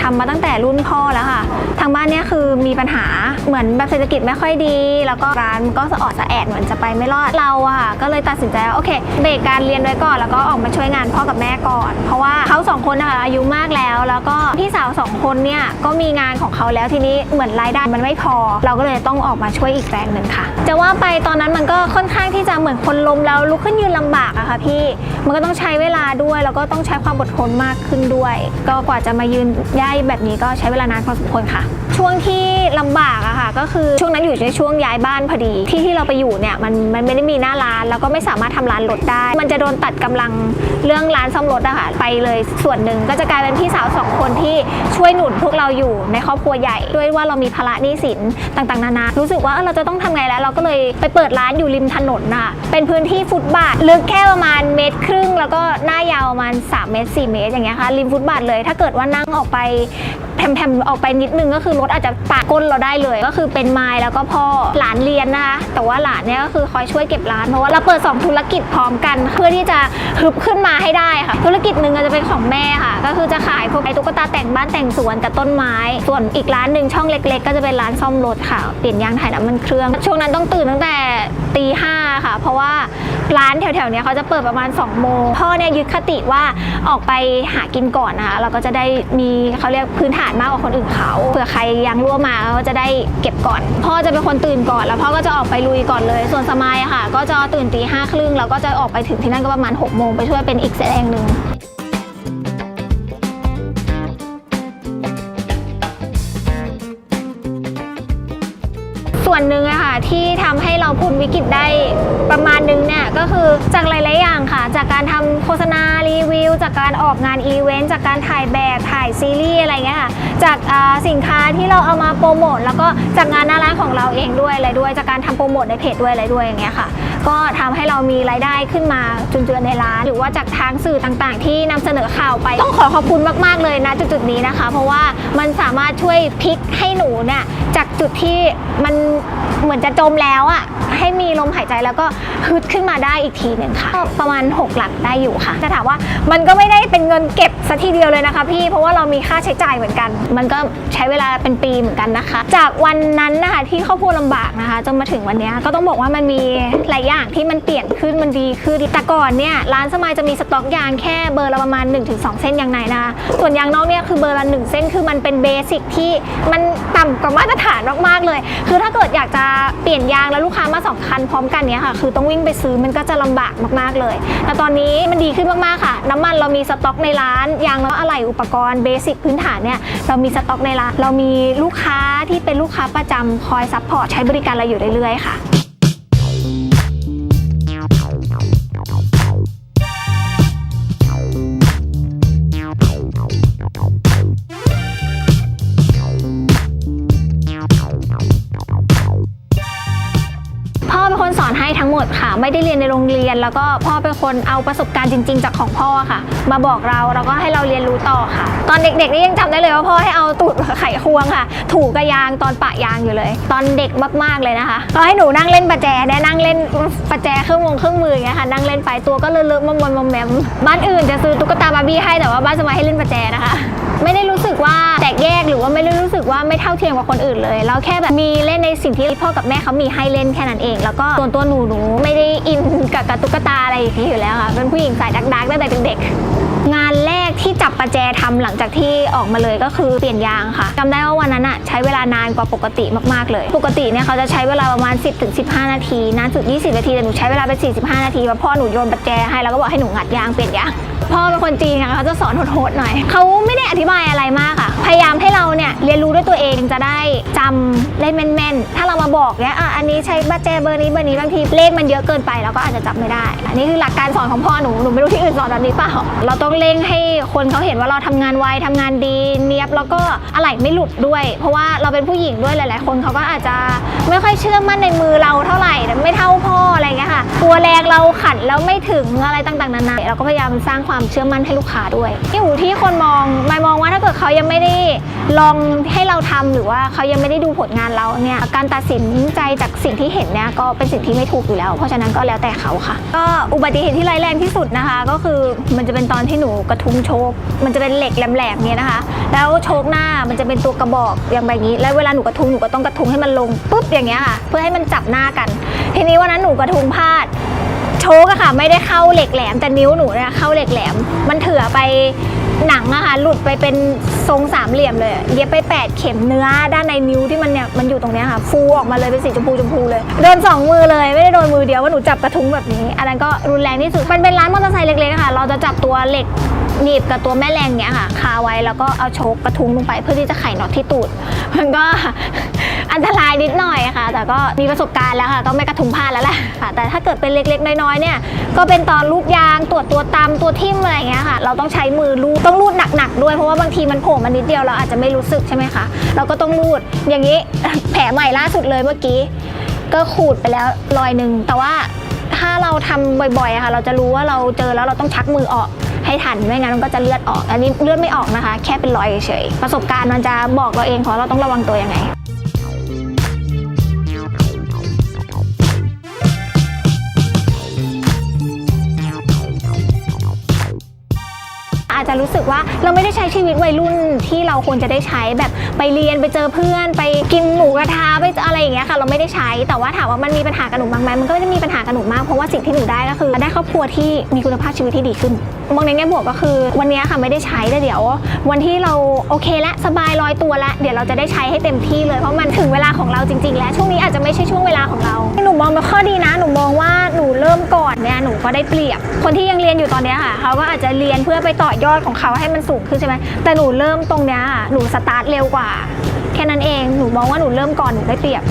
ทำมาตั้งแต่รุ่นพ่อแล้วค่ะ ทางบ้านเนี่ยคือมีปัญหาเหมือนแบบเศรษฐกิจไม่ค่อยดี แล้วก็ร้านมันก็สะออดสะแอดเหมือนจะไปไม่รอดเราอะค่ะก็เลยตัดสินใจว่าโอเคเบรกการเรียนไว้ก่อนแล้วก็ออกมาช่วยงานพ่อกับแม่ก่อน เพราะว่า สองคนนะคะอายุมากแล้ว แล้วก็พี่สาวสองคนเนี่ยก็มีงานของเขาแล้วทีนี้เหมือนรายได้มันไม่พอ เราก็เลยต้องออกมาช่วยอีกแรงหนึ่งค่ะ จะว่าไปตอนนั้นมันก็ค่อนข้างที่จะเหมือนคนล้มแล้วลุกขึ้นยืนลำบากอะค่ะพี่มันก็ต้องใช้เวลาด้วย แล้วก็ต้องใช้ความอดทนมากขึ้นด้วย ก็กว่าจะมายืนย่ายแบบนี้ก็ใช้เวลานานพอสมควรค่ะ ช่วงที่ลำบากอะค่ะก็คือช่วงนั้นอยู่ในช่วงย้ายบ้านพอดีที่ที่เราไปอยู่เนี่ยมันมันไม่ได้มีหน้าร้าน แล้วก็ไม่สามารถทำร้านรถได้ มันจะโดนตัดกำลังเรื่องร้านซ่อมรถอะค่ะไปเลยส่วนหนึ่งก็จะกลายเป็นพี่สาวสองคนที่ช่วยหนุนพวกเราอยู่ในครอบครัวใหญ่ ด้วยว่าเรามีภาระหนี้สินต่างๆ นานา รู้สึกว่าเอ้อเราจะต้องทำไงแล้วเราก็เลยไปเปิดร้านอยู่ริมถนนน่ะ เป็นพื้นที่ฟุตบาทลึกแค่ประมาณเมตรครึ่ง แล้วก็หน้ายาวประมาณ3เมตร4เมตรอย่างเงี้ยค่ะริมฟุตบาทเลย ถ้าเกิดว่านั่งออกไป แผ่มๆออกไปนิดนึงก็คือรถอาจจะปากก้นเราได้เลย ก็คือเป็นไม้แล้วก็พ่อหลานเรียนนะคะแต่ว่าหลานเนี่ยก็คือคอยช่วยเก็บร้านเพราะว่าเราเปิด 2 ธุรกิจพร้อมกัน เพื่อที่จะฮึบขึ้นมาให้ได้ค่ะ ธุรกิจหนึ่งก็จะเป็นของแม่ค่ะ ก็คือจะขายพวกไอ้ตุ๊กตาแต่งบ้านแต่งสวนกับต้นไม้ ส่วนอีกร้านหนึ่งช่องเล็ก ๆ ก็จะเป็นร้านซ่อมรถค่ะเปลี่ยนยางถ่ายน้ำมันเครื่อง ช่วงนั้นต้องตื่นตั้งแต่ตีห้าค่ะ เพราะว่าร้านแถวๆนี้เขาจะเปิดประมาณ2โมงพ่อเนี่ยยึดคติว่าออกไปหากินก่อนนะคะเราก็จะได้มีเขาเรียกพื้นฐานมากกว่าคนอื่นเขาเผื่อใครยังรั่วมาก็จะได้เก็บก่อน พ่อจะเป็นคนตื่นก่อน แล้วพ่อก็จะออกไปลุยก่อนเลย ส่วนสมายอะค่ะ ก็จะตื่นตีห้าครึ่งแล้วก็จะออกไปถึงที่นั่นก็ประมาณ6กโมงไปช่วยเป็นอีกแสดงหนึ่ง วนหนึ่งอะค่ะที่ทำให้เราพ้นวิกฤตได้ประมาณนึงเนี่ยก็คือจากหลายๆอย่างค่ะ จากการทำโฆษณารีวิว จากการออกงานอีเวนต์จากการถ่ายแบบถ่ายซีรีส์อะไรเงี้ยค่ะจากสินค้าที่เราเอามาโปรโมทแล้วก็จากงานหน้าร้านของเราเองด้วยอะไรด้วย จากการทำโปรโมทในเพจด้วยอะไรด้วยอย่างเงี้ยค่ะ ก็ทำให้เรามีรายได้ขึ้นมาจุนเจือในร้าน หรือว่าจากทางสื่อต่างๆ ที่นำเสนอข่าวไปต้องขอขอบคุณมากๆเลยนะจุดๆนี้นะคะ เพราะว่ามันสามารถช่วยพลิกให้หนูเนี่ยจากจุดที่มันเหมือนจะจมแล้วอะ่ะให้มีลมหายใจแล้วก็ฮึดขึ้นมาได้อีกทีหนึ่งค่ะก็ประมาณ 6 หลักได้อยู่ค่ะจะถามว่ามันก็ไม่ได้เป็นเงินเก็บ ซะทีเดียวเลยนะคะพี่เพราะว่าเรามีค่าใช้จ่ายเหมือนกัน มันก็ใช้เวลาเป็นปีเหมือนกันนะคะ จากวันนั้นนะคะที่ครอบครัวลำบากนะคะจนมาถึงวันนี้ก็ต้องบอกว่ามันมีหลายอย่างที่มันเปลี่ยนขึ้นมันดีขึ้นแต่ก่อนเนี่ยร้านสมายจะมีสต็อกยางแค่เบอร์ละประมาณ 1-2 เส้นยางในนะคะส่วนยางนอกเนี่ยคือเบอร์ละ1เส้นคือมันเป็นเบสิกที่มันต่ำกว่ามาตรฐานมากๆเลย คือถ้าเกิดอยากจะเปลี่ยนยางแล้วลูกค้ามาสองคันพร้อมกันเนี้ยค่ะ คือต้องวิ่งไปซื้อมันก็จะลำบากมากๆเลย แต่ตอนนี้มันดีขึ้นมากๆค่ะ น้ำมันเรามีสต็อกในร้านยางแล้วอะไหล่อุปกรณ์เบสิกพื้นฐานเนี่ยเรามีสต็อกในร้านเรามีลูกค้าที่เป็นลูกค้าประจำคอยซัพพอร์ตใช้บริการเราอยู่เรื่อยๆค่ะ ไม่ได้เรียนในโรงเรียน แล้วก็พ่อเป็นคนเอาประสบการณ์จริง ๆ จากของพ่อค่ะ มาบอกเราแล้วก็ให้เราเรียนรู้ต่อค่ะ ตอนเด็กๆนี่ยังจำได้เลยว่าพ่อให้เอาตูดไขควงค่ะ ถูกระยางตอนปะยางอยู่เลย ตอนเด็กมากๆเลยนะคะก็ให้หนูนั่งเล่นประแจเนี่ยนั่งเล่นประแจเครื่องวงเครื่องมืออย่างเงี้ยค่ะนั่งเล่นไปตัวก็เลอะๆมอมๆมอมแมมบ้านอื่นจะซื้อตุ๊กตาบาร์บี้ให้แต่ว่าบ้านสมัยให้เล่นประแจนะคะ ไม่ได้รู้สึกว่าแตกแยกหรือ ไม่เท่าเทียมกับคนอื่นเลย เราแค่แบบมีเล่นในสิ่งที่พ่อกับแม่เขามีให้เล่นแค่นั้นเอง แล้วก็ส่วนตัวหนูหนูไม่ได้อินกับกับตุ๊กตาอะไรอย่างนี้อยู่แล้วค่ะ เป็นผู้หญิงสายดักดักตั้งแต่เด็กงานแรกที่จับประแจทำหลังจากที่ออกมาเลยก็คือเปลี่ยนยางค่ะจำได้ว่าวันนั้นอะใช้เวลานานกว่าปกติมากๆเลย ปกติเนี่ยเขาจะใช้เวลาประมาณ 10-15นาทีนานสุด 20 นาทีแต่หนูใช้เวลาไป 45 นาทีเพราะพ่อหนูโยนประแจให้แล้วก็บอกให้หนูงัดยางเปลี่ยนยาง พ่อเป็นคนจีนค่ะเขาจะสอนโหดๆหน่อย เขาไม่ได้อธิบายอะไรมากค่ะพยายามให้เราเนี่ยเรียนรู้ด้วยตัวเองจะได้จำได้แม่นๆ ถ้าเรามาบอกเนี่ยอะอันนี้ใช้บัตรแจเบอร์นี้เบอร์นี้บางทีเลขมันเยอะเกินไปเราก็อาจจะจำไม่ได้ อันนี้คือหลักการสอนของพ่อหนูหนูไม่รู้ที่อื่นสอนแบบนี้เปล่า เราต้องเร่งให้คนเขาเห็นว่าเราทำงานไวทำงานดีเนียบแล้วก็อะไรไม่หลุดด้วย เพราะว่าเราเป็นผู้หญิงด้วยหลาย ๆ คนเขาก็อาจจะไม่ค่อยเชื่อมั่นในมือเราเท่าไหร่ไม่เท่าพ่ออะไรเงี้ยค่ะ ตัวแรงเราขัดแล้วไม่ถึงอะไรต่างๆนานาเราก็พยายามสร้างความเชื่อมั่นให้ลูกค้าด้วยอยู่ที่คนมองไม่มองว่าถ้าเกิดเขายังไม่ได้ลองให้เราทำหรือว่าเขายังไม่ได้ดูผลงานเราเนี่ยการตัดสินใจจากสิ่งที่เห็นเนี่ยก็เป็นสิ่งที่ไม่ถูกอยู่แล้ว เพราะฉะนั้นก็แล้วแต่เขาค่ะ ก็อุบัติเหตุที่ร้ายแรงที่สุดนะคะ ก็คือมันจะเป็นตอนที่หนูกระทุ้งโชคมันจะเป็นเหล็กแหลมๆเนี่ยนะคะ แล้วโชคหน้ามันจะเป็นตัวกระบอกอย่างแบบนี้ แล้วเวลาหนูกระทุ้งหนูก็ต้องกระทุ้งให้มันลงปุ๊บอย่างเงี้ยค่ะ เพื่อให้มันจับหน้ากัน ทีนี้วันนั้นหนูกระทุ้งพลาด โชกอะค่ะ ไม่ได้เข้าเหล็กแหลมแต่นิ้วหนูเนี่ยเข้าเหล็กแหลม มันเถื่อไปหนังอะค่ะหลุดไปเป็นทรงสามเหลี่ยมเลย เย็บไป 8 เข็มเนื้อด้านในนิ้วที่มันเนี่ยมันอยู่ตรงเนี้ยค่ะ ฟูออกมาเลยเป็นสีชมพูชมพูเลย โดนสองมือเลยไม่ได้โดนมือเดียวว่าหนูจับกระทุ้งแบบนี้อันนั้นก็รุนแรงที่สุดมันเป็นร้านมอเตอร์ไซค์เล็กๆค่ะ เราจะจับตัวเหล็ก หนีบกับตัวแม่แรงเนี้ยค่ะ คาไว้แล้วก็เอาโชกกระทุ้งลงไปเพื่อที่จะไขน็อตที่ตูด มันก็อันตรายนิดหน่อยค่ะ แต่ก็มีประสบการณ์แล้วค่ะ ก็ไม่กระทุ้งพลาดแล้วแหละค่ะ แต่ถ้าเกิดเป็นเล็กๆ น้อยๆ เนี่ย ก็เป็นตอนลูกยางตรวจตัวตำตัวทิ่มอะไรอย่างเงี้ยค่ะ เราต้องใช้มือลูดต้องลูดหนักๆ ด้วย เพราะว่าบางทีมันโผล่มานิดเดียวเราอาจจะไม่รู้สึกใช่ไหมคะ เราก็ต้องลูด อย่างนี้แผลใหม่ล่าสุดเลยเมื่อกี้ ก็ขูดไปแล้วรอยหนึ่ง แต่ว่าถ้าเราทำบ่อยๆค่ะ เราจะรู้ว่าเราเจอแล้วเราต้องชักมือออก ให้ทันไม่งั้นมันก็จะเลือดออก อันนี้เลือดไม่ออกนะคะ แค่เป็นรอยเฉยประสบการณ์มันจะบอกเราเองเพราะเราต้องระวังตัวยังไงอาจจะรู้สึกว่าเราไม่ได้ใช้ชีวิตวัยรุ่นที่ เราควรจะได้ใช้แบบไปเรียนไปเจอเพื่อน ไปกินหมูกระทะไปอะไรอย่างเงี้ยค่ะ เราไม่ได้ใช้แต่ว่าถามว่ามันมีปัญหากับหนูบ้างไหมมันก็ไม่ได้มีปัญหากับหนูมากเพราะว่าสิ่งที่หนูได้ก็คือ ได้ครอบครัวที่มีคุณภาพชีวิตที่ดีขึ้นมองในแง่บวกก็คือ วันนี้ค่ะไม่ได้ใช้แต่เดี๋ยว วันที่เราโอเคและสบายลอยตัวแล้วเดี๋ยวเราจะได้ใช้ให้เต็มที่เลยเพราะมันถึงเวลาของเราจริง ๆ แล้วช่วงนี้อาจจะไม่ใช่ช่วงเวลาของเราหนูมองเป็นข้อดีนะหนูมองว่าหนูเริ่มก่อนเนี่ยหนูก็ได้เปรียบ คนที่ยังเรียนอยู่ตอนนี้ค่ะเขาก็อาจจะเรียนเพื่อไปต่อยอดของเขาให้มันสูงขึ้นใช่ไหมแต่หนูเริ่มตรงเนี้ยหนูสตาร์ทเร็วกว่า แค่นั้นเองหนูมองว่าหนูเริ่มก่อนหนูได้เปรียบ